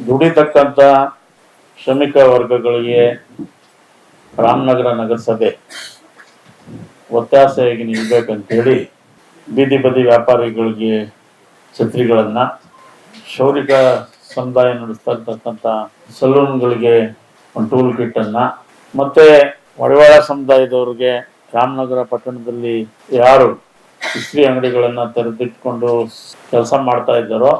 ದುಡಿತಕ್ಕಂಥ ಶ್ರಮಿಕ ವರ್ಗಗಳಿಗೆ ರಾಮನಗರ ನಗರಸಭೆ ಒತ್ತಾಸೆಯಾಗಿ ನಿಲ್ಬೇಕಂತೇಳಿ ಬೀದಿ ಬದಿ ವ್ಯಾಪಾರಿಗಳಿಗೆ ಛತ್ರಿಗಳನ್ನು ಶೌರಿಕ ಸಮುದಾಯ ನಡೆಸ್ತಕ್ಕಂಥ ಸಲೂನ್ಗಳಿಗೆ ಒಂದು ಟೂಲ್ ಕಿಟ್ಟನ್ನು, ಮತ್ತು ಮಡಿವಾಳ ಸಮುದಾಯದವ್ರಿಗೆ ರಾಮನಗರ ಪಟ್ಟಣದಲ್ಲಿ ಯಾರು ಇಸ್ತ್ರಿ ಅಂಗಡಿಗಳನ್ನು ತೆರೆದಿಟ್ಕೊಂಡು ಕೆಲಸ ಮಾಡ್ತಾ ಇದ್ದಾರೋ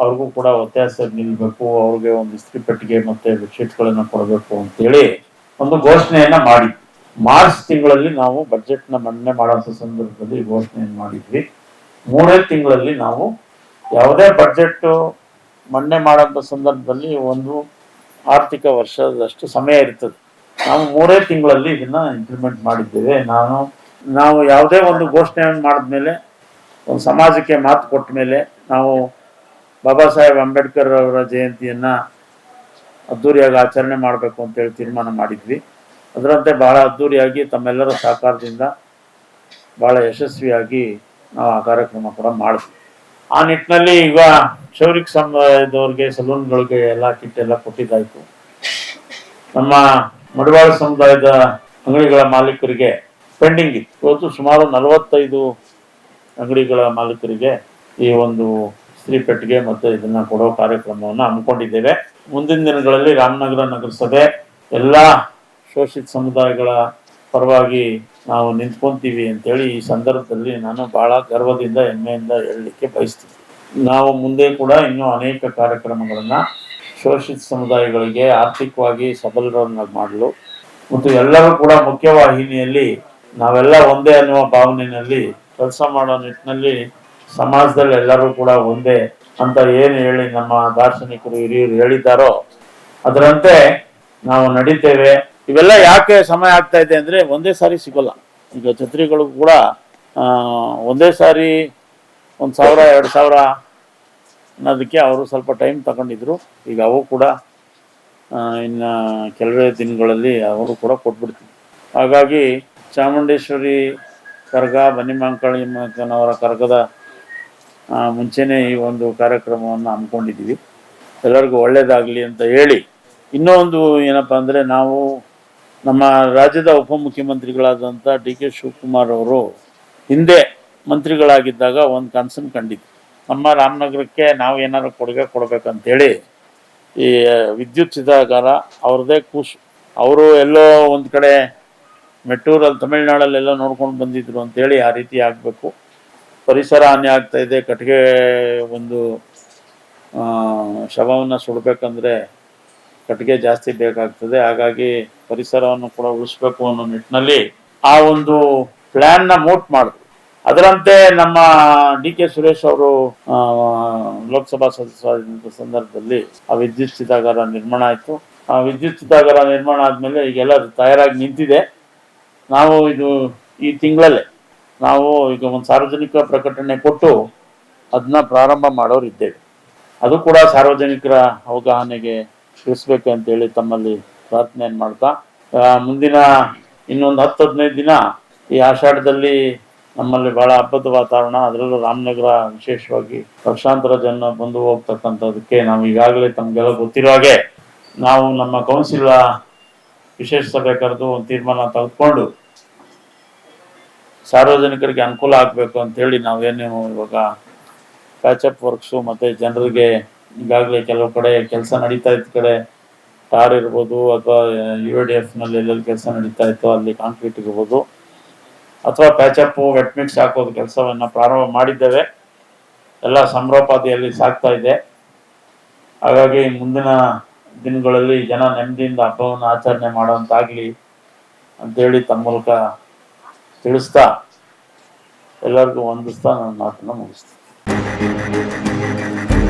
ಅವ್ರಿಗೂ ಕೂಡ ವ್ಯತ್ಯಾಸ ನಿಲ್ಬೇಕು, ಅವ್ರಿಗೆ ಒಂದು ಇಸ್ತ್ರಿ ಪೆಟ್ಟಿಗೆ ಮತ್ತೆ ಬೆಡ್ಶೀಟ್ಗಳನ್ನ ಕೊಡಬೇಕು ಅಂತೇಳಿ ಒಂದು ಘೋಷಣೆಯನ್ನ ಮಾಡಿ ಮಾರ್ಚ್ ತಿಂಗಳಲ್ಲಿ ನಾವು ಬಜೆಟ್ನ ಮಂಡನೆ ಮಾಡುವ ಸಂದರ್ಭದಲ್ಲಿ ಘೋಷಣೆಯನ್ನು ಮಾಡಿದ್ವಿ. ಮೂರೇ ತಿಂಗಳಲ್ಲಿ ನಾವು ಯಾವುದೇ ಬಜೆಟ್ ಮಂಡನೆ ಮಾಡುವಂತ ಸಂದರ್ಭದಲ್ಲಿ ಒಂದು ಆರ್ಥಿಕ ವರ್ಷದಷ್ಟು ಸಮಯ ಇರ್ತದೆ. ನಾವು ಮೂರೇ ತಿಂಗಳಲ್ಲಿ ಇದನ್ನ ಇಂಪ್ಲಿಮೆಂಟ್ ಮಾಡಿದ್ದೇವೆ. ನಾನು, ನಾವು ಯಾವುದೇ ಒಂದು ಘೋಷಣೆಯನ್ನು ಮಾಡಿದ್ಮೇಲೆ, ಒಂದು ಸಮಾಜಕ್ಕೆ ಮಾತು ಕೊಟ್ಟ ಮೇಲೆ ನಾವು ಬಾಬಾ ಸಾಹೇಬ್ ಅಂಬೇಡ್ಕರ್ ಅವರ ಜಯಂತಿಯನ್ನ ಅದ್ದೂರಿಯಾಗಿ ಆಚರಣೆ ಮಾಡಬೇಕು ಅಂತೇಳಿ ತೀರ್ಮಾನ ಮಾಡಿದ್ವಿ. ಅದರಂತೆ ಬಹಳ ಅದ್ದೂರಿಯಾಗಿ ತಮ್ಮೆಲ್ಲರ ಸಹಕಾರದಿಂದ ಬಹಳ ಯಶಸ್ವಿಯಾಗಿ ನಾವು ಆ ಕಾರ್ಯಕ್ರಮ ಕೂಡ ಮಾಡಿದ್ವಿ. ಆ ನಿಟ್ಟಿನಲ್ಲಿ ಈಗ ಕ್ಷೌರಿಕ ಸಮುದಾಯದವ್ರಿಗೆ, ಸಲೂನ್ಗಳಿಗೆ ಎಲ್ಲ ಕಿಟ್ ಎಲ್ಲ ಕೊಟ್ಟಿದ್ದಾಯ್ತು. ನಮ್ಮ ಮಡಿವಾಳ ಸಮುದಾಯದ ಅಂಗಡಿಗಳ ಮಾಲೀಕರಿಗೆ ಪೆಂಡಿಂಗ್ ಇತ್ತು. ಇವತ್ತು ಸುಮಾರು ನಲವತ್ತೈದು ಅಂಗಡಿಗಳ ಮಾಲೀಕರಿಗೆ ಈ ಒಂದು ಸ್ತ್ರೀ ಪೆಟ್ಟಿಗೆ ಮತ್ತು ಇದನ್ನ ಕೊಡೋ ಕಾರ್ಯಕ್ರಮವನ್ನು ಹಮ್ಮಿಕೊಂಡಿದ್ದೇವೆ. ಮುಂದಿನ ದಿನಗಳಲ್ಲಿ ರಾಮನಗರ ನಗರಸಭೆ ಎಲ್ಲ ಶೋಷಿತ ಸಮುದಾಯಗಳ ಪರವಾಗಿ ನಾವು ನಿಂತ್ಕೊಂತೀವಿ ಅಂತೇಳಿ ಈ ಸಂದರ್ಭದಲ್ಲಿ ನಾನು ಬಹಳ ಗರ್ವದಿಂದ, ಹೆಮ್ಮೆಯಿಂದ ಹೇಳಲಿಕ್ಕೆ ಬಯಸ್ತೀನಿ. ನಾವು ಮುಂದೆ ಕೂಡ ಇನ್ನೂ ಅನೇಕ ಕಾರ್ಯಕ್ರಮಗಳನ್ನು ಶೋಷಿತ ಸಮುದಾಯಗಳಿಗೆ ಆರ್ಥಿಕವಾಗಿ ಸಬಲರನ್ನಾಗಿ ಮಾಡಲು ಮತ್ತು ಎಲ್ಲರೂ ಕೂಡ ಮುಖ್ಯವಾಹಿನಿಯಲ್ಲಿ ನಾವೆಲ್ಲ ಒಂದೇ ಅನ್ನುವ ಭಾವನೆಯಲ್ಲಿ ಕೆಲಸ ಮಾಡೋ ನಿಟ್ಟಿನಲ್ಲಿ ಸಮಾಜದಲ್ಲಿ ಎಲ್ಲರೂ ಕೂಡ ಒಂದೇ ಅಂತ ಏನು ಹೇಳಿ ನಮ್ಮ ದಾರ್ಶನಿಕರು ಹಿರಿಯರು ಹೇಳಿದ್ದಾರೋ ಅದರಂತೆ ನಾವು ನಡೀತೇವೆ. ಇವೆಲ್ಲ ಯಾಕೆ ಸಮಯ ಆಗ್ತಾ ಇದೆ ಅಂದ್ರೆ ಒಂದೇ ಸಾರಿ ಸಿಗೋಲ್ಲ. ಈಗ ಛತ್ರಿಗಳು ಕೂಡ ಒಂದೇ ಸಾರಿ ಒಂದು ಸಾವಿರ ಎರಡು ಸಾವಿರ ಅನ್ನೋದಕ್ಕೆ ಅವರು ಸ್ವಲ್ಪ ಟೈಮ್ ತಗೊಂಡಿದ್ರು. ಈಗ ಅವು ಕೂಡ ಇನ್ನು ಕೆಲವೇ ದಿನಗಳಲ್ಲಿ ಅವರು ಕೂಡ ಕೊಟ್ಬಿಡ್ತೀವಿ ಹಾಗಾಗಿ ಚಾಮುಂಡೇಶ್ವರಿ ಕರ್ಗ ಬನ್ನಿಮಾಂಕಳಿಮಕ್ಕನವರ ಕರ್ಗದ ಆ, ಮುಂಚೆನೇ ಈ ಒಂದು ಕಾರ್ಯಕ್ರಮವನ್ನು ಹಮ್ಮಿಕೊಂಡಿದ್ದೀವಿ. ಎಲ್ಲರಿಗೂ ಒಳ್ಳೆಯದಾಗಲಿ ಅಂತ ಹೇಳಿ ಇನ್ನೊಂದು ಏನಪ್ಪ ಅಂದರೆ ನಾವು ನಮ್ಮ ರಾಜ್ಯದ ಉಪಮುಖ್ಯಮಂತ್ರಿಗಳಾದಂಥ ಡಿ ಕೆ ಶಿವಕುಮಾರ್ ಅವರು ಹಿಂದೆ ಮಂತ್ರಿಗಳಾಗಿದ್ದಾಗ ಒಂದು ಕನಸನ್ನು ಕಂಡಿದ್ದು ನಮ್ಮ ರಾಮನಗರಕ್ಕೆ ನಾವು ಏನಾದ್ರು ಕೊಡುಗೆ ಕೊಡಬೇಕಂತೇಳಿ ಈ ವಿದ್ಯುತ್ ಚಿತಾಗಾರ ಅವ್ರದ್ದೇ ಖುಷ್ ಅವರು ಎಲ್ಲೋ ಒಂದು ಕಡೆ ಮೆಟ್ಟೂರಲ್ಲಿ, ತಮಿಳ್ನಾಡಲ್ಲೆಲ್ಲ ನೋಡ್ಕೊಂಡು ಬಂದಿದ್ರು ಅಂತೇಳಿ ಆ ರೀತಿ ಆಗಬೇಕು. ಪರಿಸರ ಹಾನಿ ಆಗ್ತಾ ಇದೆ, ಕಟ್ಟಿಗೆ ಒಂದು ಶವವನ್ನು ಸುಡಬೇಕಂದ್ರೆ ಕಟ್ಟಿಗೆ ಜಾಸ್ತಿ ಬೇಕಾಗ್ತದೆ. ಹಾಗಾಗಿ ಪರಿಸರವನ್ನು ಕೂಡ ಉಳಿಸ್ಬೇಕು ಅನ್ನೋ ನಿಟ್ಟಿನಲ್ಲಿ ಆ ಒಂದು ಪ್ಲಾನ್ನ ಮೋಟ್ ಮಾಡಿದ್ರು. ಅದರಂತೆ ನಮ್ಮ ಡಿ ಕೆ ಸುರೇಶ್ ಅವರು ಲೋಕಸಭಾ ಸದಸ್ಯ ಸಂದರ್ಭದಲ್ಲಿ ಆ ವಿದ್ಯುತ್ ಚಿತಾಗಾರ ನಿರ್ಮಾಣ ಆಯಿತು. ಆ ವಿದ್ಯುತ್ ಚಿತಾಗಾರ ನಿರ್ಮಾಣ ಆದ್ಮೇಲೆ ಈಗೆಲ್ಲ ತಯಾರಾಗಿ ನಿಂತಿದೆ. ನಾವು ಇದು ಈ ತಿಂಗಳಲ್ಲೇ ನಾವು ಈಗ ಒಂದು ಸಾರ್ವಜನಿಕ ಪ್ರಕಟಣೆ ಕೊಟ್ಟು ಅದನ್ನ ಪ್ರಾರಂಭ ಮಾಡೋರಿದ್ದೇವೆ ಅದು ಕೂಡ ಸಾರ್ವಜನಿಕರ ಅವಗಾಹನೆಗೆ ತಿಳಿಸ್ಬೇಕು ಅಂತೇಳಿ ತಮ್ಮಲ್ಲಿ ಪ್ರಾರ್ಥನೆಯನ್ನು ಮಾಡ್ತಾ ಮುಂದಿನ ಇನ್ನೊಂದು ಹತ್ತು ಹದಿನೈದು ದಿನ ಈ ಆಷಾಢದಲ್ಲಿ ನಮ್ಮಲ್ಲಿ ಬಹಳ ಹಬ್ಬದ ವಾತಾವರಣ. ಅದರಲ್ಲೂ ರಾಮನಗರ ವಿಶೇಷವಾಗಿ ಲಕ್ಷಾಂತರ ಜನ ಬಂದು ಹೋಗ್ತಕ್ಕಂಥದಕ್ಕೆ ನಾವು ಈಗಾಗಲೇ ತಮಗೆಲ್ಲ ಗೊತ್ತಿರೋ ಹಾಗೆ ನಾವು ನಮ್ಮ ಕೌನ್ಸಿಲ್ ವಿಶೇಷ ಸಭೆ ಕರೆದು ಒಂದು ತೀರ್ಮಾನ ತೆಗೆದುಕೊಂಡು ಸಾರ್ವಜನಿಕರಿಗೆ ಅನುಕೂಲ ಆಗಬೇಕು ಅಂತೇಳಿ ನಾವೇನು ಇವಾಗ ಪ್ಯಾಚಪ್ ವರ್ಕ್ಸು ಮತ್ತು ಜನರಿಗೆ ಈಗಾಗಲೇ ಕೆಲವು ಕಡೆ ಕೆಲಸ ನಡೀತಾ ಇದ್ದ ಕಡೆ ಟಾರ್ ಇರ್ಬೋದು ಅಥವಾ ಯು ಡಿ ಎಫ್ನಲ್ಲಿ ಎಲ್ಲೆಲ್ಲಿ ಕೆಲಸ ನಡೀತಾ ಇತ್ತು ಅಲ್ಲಿ ಕಾಂಕ್ರೀಟ್ ಇರ್ಬೋದು. ಅಥವಾ ಪ್ಯಾಚಪ್ಪು ವೆಟ್ ಮಿಕ್ಸ್ ಹಾಕೋದು ಕೆಲಸವನ್ನು ಪ್ರಾರಂಭ ಮಾಡಿದ್ದೇವೆ. ಎಲ್ಲ ಸಮರೋಪಾದಿಯಲ್ಲಿ ಸಾಗ್ತಾ ಇದೆ. ಹಾಗಾಗಿ ಮುಂದಿನ ದಿನಗಳಲ್ಲಿ ಜನ ನೆಮ್ಮದಿಯಿಂದ ಹಬ್ಬವನ್ನು ಆಚರಣೆ ಮಾಡುವಂತಾಗಲಿ ಅಂತೇಳಿ ತಮ್ಮ ಮೂಲಕ ತಿಳಿಸ್ತಾ ఎలాగో వందుస్తానని నాకు నమ్మకం